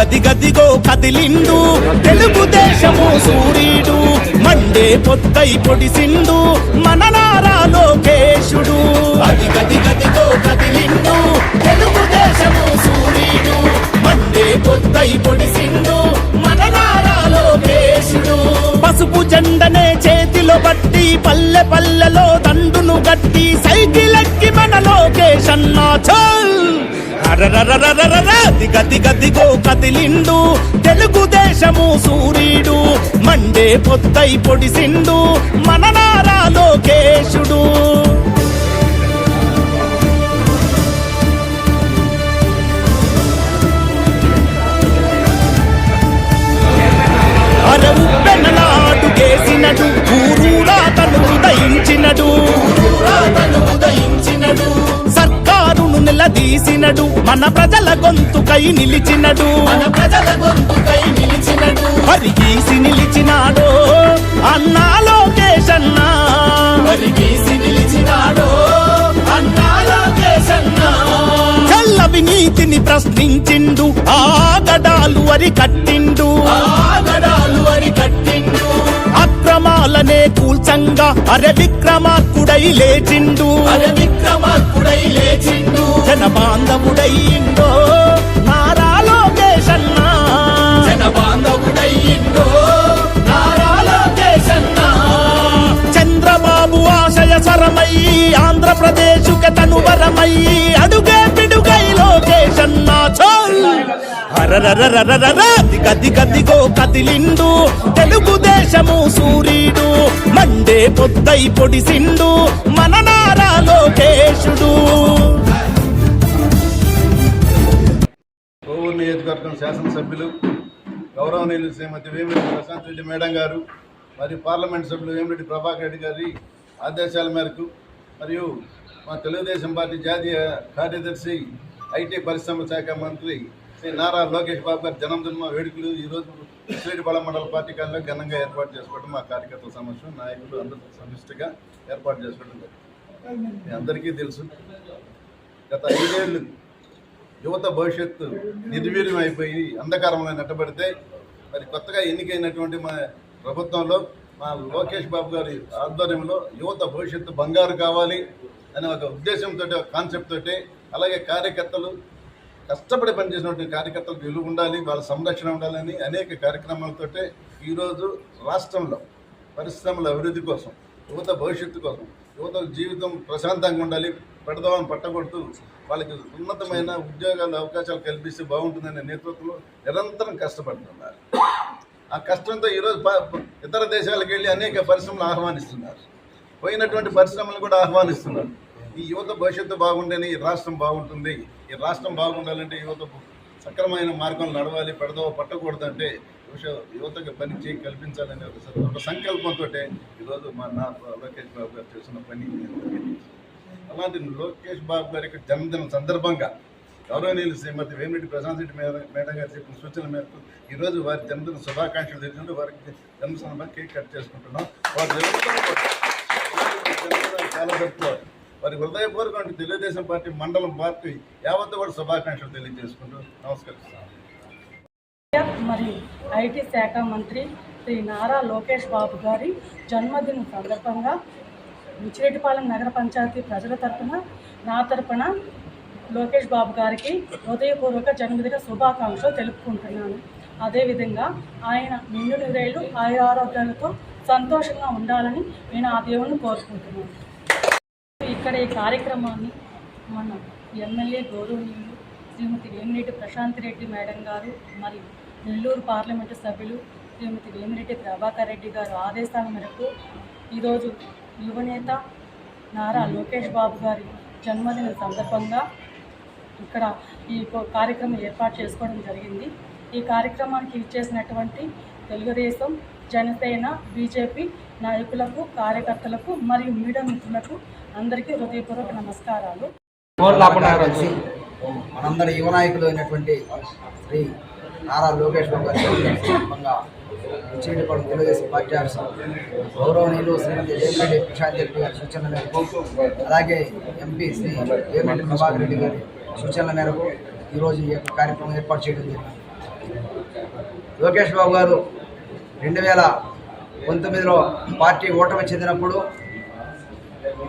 గది గదిగో కదిలిండు. తెలుగుదేశము సూర్యుడు మండే పొద్దై పొడిసిండు. మన నారా లోకేశుడు. అది గది గదిగో కదిలిండు. తెలుగుదేశము సూర్యుడు మండే పొద్దై పొడిసిండు. మన నారా లోకేశుడు. పసుపు జెండనే చేతిలో బట్టి పల్లె పల్లెలో దండును గట్టి. సైకిల్ ఎక్కి మన లోకేష్ అన్నా చల్. అరరరరరరర, దిగ కదిలిండు. తెలుగుదేశము సూర్యుడు మండే పొత్తై పొడిసిండు. మన నారాలో నిలదీసినడు మన ప్రజల గొంతుకై నిలిచినడు. మన ప్రజల గొంతుకై నిలిచినడు. హరిగీసి నిలిచినాడో అన్నా లోకేష్ అన్నా. హరిగీసి నిలిచినాడో అన్నా లోకేష్ అన్నా. చల్లవినీతిని ప్రశ్నించిండు. ఆగడాలు అరి కట్టిండు కూల్చంగా అరే విక్రమార్కుడై లేచిండు. అరే విక్రమార్కుడై లేచిండు. జన బాంధవుడైండో నారా లోకేష్ అన్నా జన బాంధవుడైండో నారా లోకేష్ అన్నా చంద్రబాబు ఆశయ స్వరమై ఆంధ్రప్రదేశ్ తను వరమై అరరరరరరర, దిగ కదిలిండు తెలుగుదేశము సూర్యుడు మండే పొద్దై పొడిసిండు మన నారా లోకేశుడు కోవూరు నియోజకవర్గం శాసనసభ్యులు గౌరవనీయులు శ్రీమతి వేమిరెడ్డి ప్రశాంత్ రెడ్డి మేడం గారు మరియు పార్లమెంట్ సభ్యులు వేమిరెడ్డి ప్రభాకర్ రెడ్డి గారి ఆదేశాల మేరకు మరియు మా తెలుగుదేశం పార్టీ జాతీయ కార్యదర్శి ఐటీ పరిశ్రమ శాఖ మంత్రి శ్రీ నారా లోకేష్ బాబు గారి జన్మదిన వేడుకలు ఈరోజు శ్రీడిపాళెం మండల పార్టీ కార్యాలయంలో ఘనంగా ఏర్పాటు చేసుకోవడం మా కార్యకర్తల సమస్య నాయకులు అందరూ సమిష్టిగా ఏర్పాటు చేసుకోవడం జరిగింది. అందరికీ తెలుసు గత ఐదేళ్ళు యువత భవిష్యత్తు నిర్వీర్యం అయిపోయి అంధకారంలో నెట్టబడితే మరి కొత్తగా ఎన్నికైనటువంటి మా ప్రభుత్వంలో మా లోకేష్ బాబు గారి ఆధ్వర్యంలో యువత భవిష్యత్తు బంగారు కావాలి అనే ఒక ఉద్దేశంతో ఒక కాన్సెప్ట్ తోటి అలాగే కార్యకర్తలు కష్టపడి పనిచేసినటువంటి కార్యకర్తలకు విలువ ఉండాలి వాళ్ళ సంరక్షణ ఉండాలని అనేక కార్యక్రమాలతోటే ఈరోజు రాష్ట్రంలో పరిశ్రమల అభివృద్ధి కోసం యువత భవిష్యత్తు కోసం యువత జీవితం ప్రశాంతంగా ఉండాలి పెడదామని పట్టగొడుతూ వాళ్ళకి ఉన్నతమైన ఉద్యోగాలు అవకాశాలు కల్పిస్తే బాగుంటుందనే నేతృత్వంలో నిరంతరం కష్టపడుతున్నారు. ఆ కష్టంతో ఈరోజు ఇతర దేశాలకు వెళ్ళి అనేక పరిశ్రమలు ఆహ్వానిస్తున్నారు. పోయినటువంటి పరిశ్రమలు కూడా ఆహ్వానిస్తున్నారు. ఈ యువత భవిష్యత్తు బాగుండని ఈ రాష్ట్రం బాగుంటుంది. ఈ రాష్ట్రం బాగుండాలంటే యువత సక్రమైన మార్గంలో నడవాలి పెడదో పట్టకూడదంటే యువత- యువతకు పని చేయి కల్పించాలనే ఒక సంకల్పంతో ఈరోజు మా నా లోకేష్ బాబు గారు చేసిన పని అలాంటి లోకేష్ బాబు గారి యొక్క జన్మదిన సందర్భంగా గౌరవనీయులు శ్రీమతి వేమిరెడ్డి ప్రశాంత్ రెడ్డి మేడం మేడం గారు చెప్పిన సూచన మేరకు ఈరోజు వారి జన్మదిన శుభాకాంక్షలు తెలిసినట్టు వారికి జన్మ సందర్భంగా కేక్ కట్ చేసుకుంటున్నాం. వారి చాలా జరుపుకోవాలి వారి హృదయపూర్వక తెలుగుదేశం పార్టీ మండలం పార్టీ యావత్తు కూడా శుభాకాంక్షలు తెలియజేసుకుంటూ నమస్కరిస్తాను మరియు ఐటీ శాఖ మంత్రి శ్రీ నారా లోకేష్ బాబు గారి జన్మదినం సందర్భంగా ముచ్చిరెడ్డిపాలెం నగర పంచాయతీ ప్రజల తరపున నా తరఫున లోకేష్ బాబు గారికి హృదయపూర్వక జన్మదిన శుభాకాంక్షలు తెలుపుకుంటున్నాను. అదేవిధంగా ఆయన నిండు నిరేళ్ళు ఆయుర ఆరోగ్యాలతో సంతోషంగా ఉండాలని నేను ఆ దేవుణ్ణి కోరుకుంటున్నాను. ఇక్కడ ఈ కార్యక్రమాన్ని మన ఎమ్మెల్యే గౌరవనీయులు శ్రీమతి వేమిరెడ్డి ప్రశాంత్ రెడ్డి మేడం గారు మరియు నెల్లూరు పార్లమెంటు సభ్యులు శ్రీమతి వేమిరెడ్డి ప్రభాకర్ రెడ్డి గారు ఆదేశాల మేరకు ఈరోజు యువనేత నారా లోకేష్ బాబు గారి జన్మదిన సందర్భంగా ఇక్కడ ఈ కార్యక్రమం ఏర్పాటు చేసుకోవడం జరిగింది. ఈ కార్యక్రమానికి ఇచ్చేసినటువంటి తెలుగుదేశం జనసేన బీజేపీ నాయకులకు కార్యకర్తలకు మరియు మీడియా మిత్రులకు అందరికీ హృదయపూర్వక నమస్కారాలు. కలిసి మనందరి యువ నాయకులు అయినటువంటి శ్రీ నారా లోకేష్ బాబు సందర్భంగా చీడిపడు తెలుగుదేశం పార్టీ ఆఫీస్ గౌరవనీయులు శ్రీమతి వేమిరెడ్డి ప్రశాంత్ రెడ్డి గారి సూచనల మేరకు అలాగే ఎంపీ శ్రీ వేమిరెడ్డి ప్రభాకర్ రెడ్డి గారి సూచనల మేరకు ఈరోజు ఈ యొక్క కార్యక్రమం ఏర్పాటు చేయడం జరిగింది. లోకేష్ బాబు గారు రెండు వేల పంతొమ్మిదిలో పార్టీ ఓటమి చెందినప్పుడు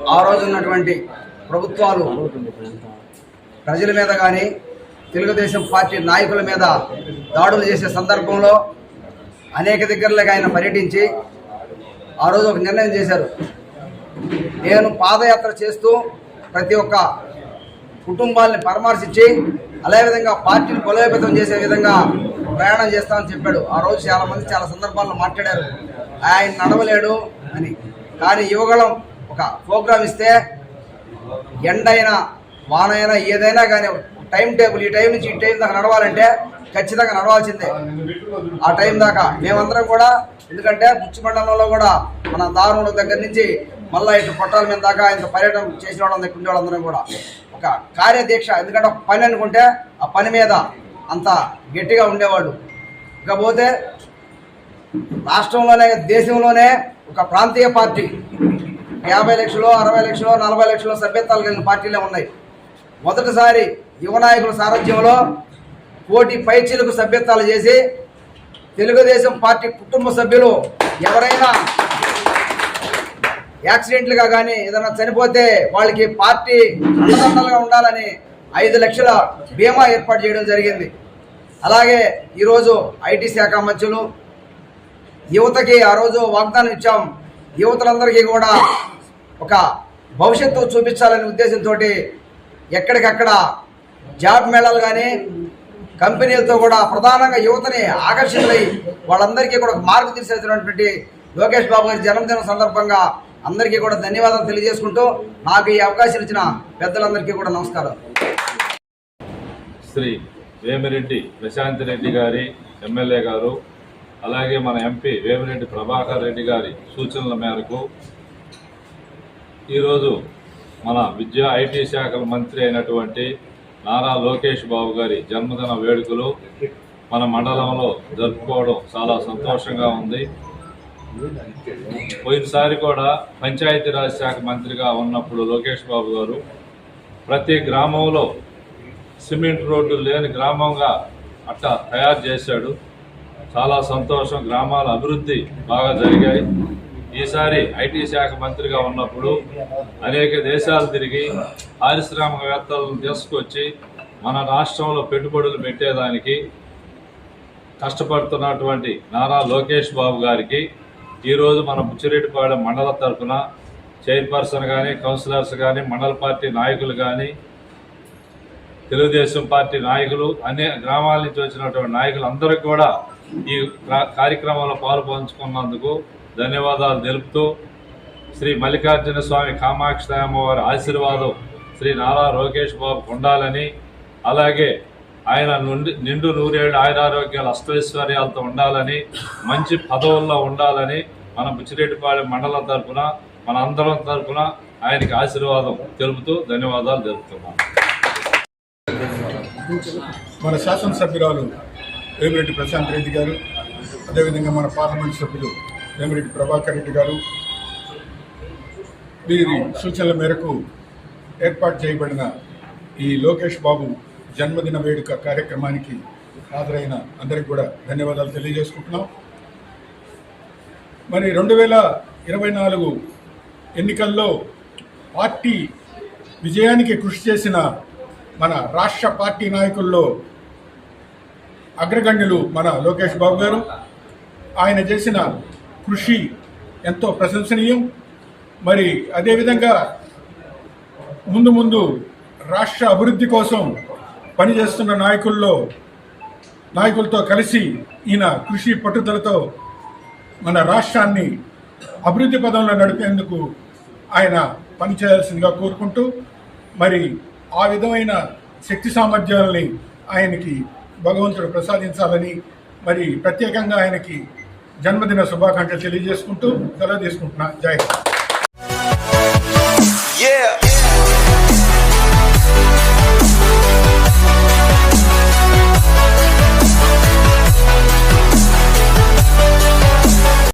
ఆ రోజు ఉన్నటువంటి ప్రభుత్వాలు ప్రజల మీద కానీ తెలుగుదేశం పార్టీ నాయకుల మీద దాడులు చేసే సందర్భంలో అనేక దగ్గరలకు ఆయన పర్యటించి ఆ రోజు ఒక నిర్ణయం చేశారు. నేను పాదయాత్ర చేస్తూ ప్రతి ఒక్క కుటుంబాలని పరామర్శించి అదేవిధంగా పార్టీని బలోపేతం చేసే విధంగా ప్రయాణం చేస్తామని చెప్పాడు. ఆ రోజు చాలామంది చాలా సందర్భాల్లో మాట్లాడారు. ఆయన నడవలేడు అని. కానీ యువగళం ఒక ప్రోగ్రామ్ ఇస్తే ఎండైనా వానైనా ఏదైనా కానీ టైం టేబుల్ ఈ టైం నుంచి ఈ టైం దాకా నడవాలంటే ఖచ్చితంగా నడవాల్సిందే. ఆ టైం దాకా మేమందరం కూడా ఎందుకంటే బుచ్చి మండలంలో కూడా మన దారుణుల దగ్గర నుంచి మళ్ళా ఇటు పట్టాల మీద దాకా ఇంత పర్యటన చేసిన వాళ్ళం దగ్గర ఉండే వాళ్ళందరం కూడా. ఒక కార్యదీక్ష ఎందుకంటే ఒక పని అనుకుంటే ఆ పని మీద అంత గట్టిగా ఉండేవాళ్ళు. ఇకపోతే రాష్ట్రంలోనే దేశంలోనే ఒక ప్రాంతీయ పార్టీ యాభై లక్షలు అరవై లక్షలు నలభై లక్షలు సభ్యత్వాలు కలిగిన పార్టీలే ఉన్నాయి. మొదటిసారి యువ నాయకుల సారథ్యంలో కోటి పైచీలకు సభ్యత్వాలు చేసి తెలుగుదేశం పార్టీ కుటుంబ సభ్యులు ఎవరైనా యాక్సిడెంట్లుగా కానీ ఏదైనా చనిపోతే వాళ్ళకి పార్టీ అండదండలుగా ఉండాలని ఐదు లక్షల బీమా ఏర్పాటు చేయడం జరిగింది. అలాగే ఈరోజు ఐటీ శాఖ మంత్రులు యువతకి ఆ రోజు వాగ్దానం ఇచ్చాం. యువతలందరికీ కూడా ఒక భవిష్యత్తు చూపించాలనే ఉద్దేశంతో ఎక్కడికక్కడ జాబ్ మేళాలు కానీ కంపెనీలతో కూడా ప్రధానంగా యువతని ఆకర్షితులై వాళ్ళందరికీ కూడా ఒక మార్పు తీసేసినటువంటి లోకేష్ బాబు గారి జన్మదినం సందర్భంగా అందరికీ కూడా ధన్యవాదాలు తెలియజేసుకుంటూ నాకు ఈ అవకాశం ఇచ్చిన పెద్దలందరికీ కూడా నమస్కారం శ్రీ వేమిరెడ్డి ప్రశాంత్ రెడ్డి గారి ఎమ్మెల్యే గారు అలాగే మన ఎంపీ వేమిరెడ్డి ప్రభాకర్ రెడ్డి గారి సూచనల మేరకు ఈరోజు మన విద్యా ఐటీ శాఖల మంత్రి అయినటువంటి నారా లోకేష్ బాబు గారి జన్మదిన వేడుకలు మన మండలంలో జరుపుకోవడం చాలా సంతోషంగా ఉంది. పోయినసారి కూడా పంచాయతీరాజ్ శాఖ మంత్రిగా ఉన్నప్పుడు లోకేష్ బాబు గారు ప్రతి గ్రామంలో సిమెంట్ రోడ్డు లేని గ్రామంగా అట్లా తయారు చేశాడు. చాలా సంతోషం. గ్రామాల అభివృద్ధి బాగా జరిగాయి. ఈసారి ఐటీ శాఖ మంత్రిగా ఉన్నప్పుడు అనేక దేశాలు తిరిగి పారిశ్రామికవేత్తలను తీసుకొచ్చి మన రాష్ట్రంలో పెట్టుబడులు పెట్టేదానికి కష్టపడుతున్నటువంటి నారా లోకేష్ బాబు గారికి ఈరోజు మన బుచ్చిరెడ్డిపాడ మండల తరఫున చైర్పర్సన్ కానీ కౌన్సిలర్స్ కానీ మండల పార్టీ నాయకులు కానీ తెలుగుదేశం పార్టీ నాయకులు అనే గ్రామాల నుంచి వచ్చినటువంటి నాయకులు అందరికీ కూడా ఈ కార్యక్రమంలో పాలు పంచుకున్నందుకు ధన్యవాదాలు తెలుపుతూ శ్రీ మల్లికార్జున స్వామి కామాక్షి అమ్మవారి ఆశీర్వాదం శ్రీ నారా లోకేష్ బాబు ఉండాలని అలాగే ఆయన నుండి నిండు నూరేళ్ళు ఆయురారోగ్యాలు అష్టైశ్వర్యాలతో ఉండాలని మంచి పదవుల్లో ఉండాలని మన బుచ్చిరెడ్డిపాలెం మండలం తరఫున మన అందరం తరపున ఆయనకి ఆశీర్వాదం తెలుపుతూ ధన్యవాదాలు తెలుపుతున్నాను మన శాసనసభ్యురాలు వేమిరెడ్డి ప్రశాంత్ రెడ్డి గారు అదేవిధంగా మన పార్లమెంట్ సభ్యులు వేమిరెడ్డి ప్రభాకర్ రెడ్డి గారు. వీరి సూచనల మేరకు ఏర్పాటు చేయబడిన ఈ లోకేష్ బాబు జన్మదిన వేడుక కార్యక్రమానికి హాజరైన అందరికి కూడా ధన్యవాదాలు తెలియజేసుకుంటున్నాం. మరి రెండు వేల ఇరవై నాలుగు ఎన్నికల్లో పార్టీ విజయానికి కృషి చేసిన మన రాష్ట్ర పార్టీ నాయకుల్లో అగ్రగణ్యులు మన లోకేష్ బాబు గారు. ఆయన చేసిన కృషి ఎంతో ప్రశంసనీయం. మరి అదేవిధంగా ముందు ముందు రాష్ట్ర అభివృద్ధి కోసం పనిచేస్తున్న నాయకుల్లో నాయకులతో కలిసి ఈయన కృషి పట్టుదలతో మన రాష్ట్రాన్ని అభివృద్ధి పదంలో నడిపేందుకు ఆయన పనిచేయాల్సిందిగా కోరుకుంటూ మరి ఆ విధమైన శక్తి సామర్థ్యాలని ఆయనకి భగవంతుడు ప్రసాదించాలని మరి ప్రత్యేకంగా ఆయనకి జన్మదిన శుభాకాంక్షలు తెలియజేసుకుంటూ సెలవు తీసుకుంటున్నా జై హింద్.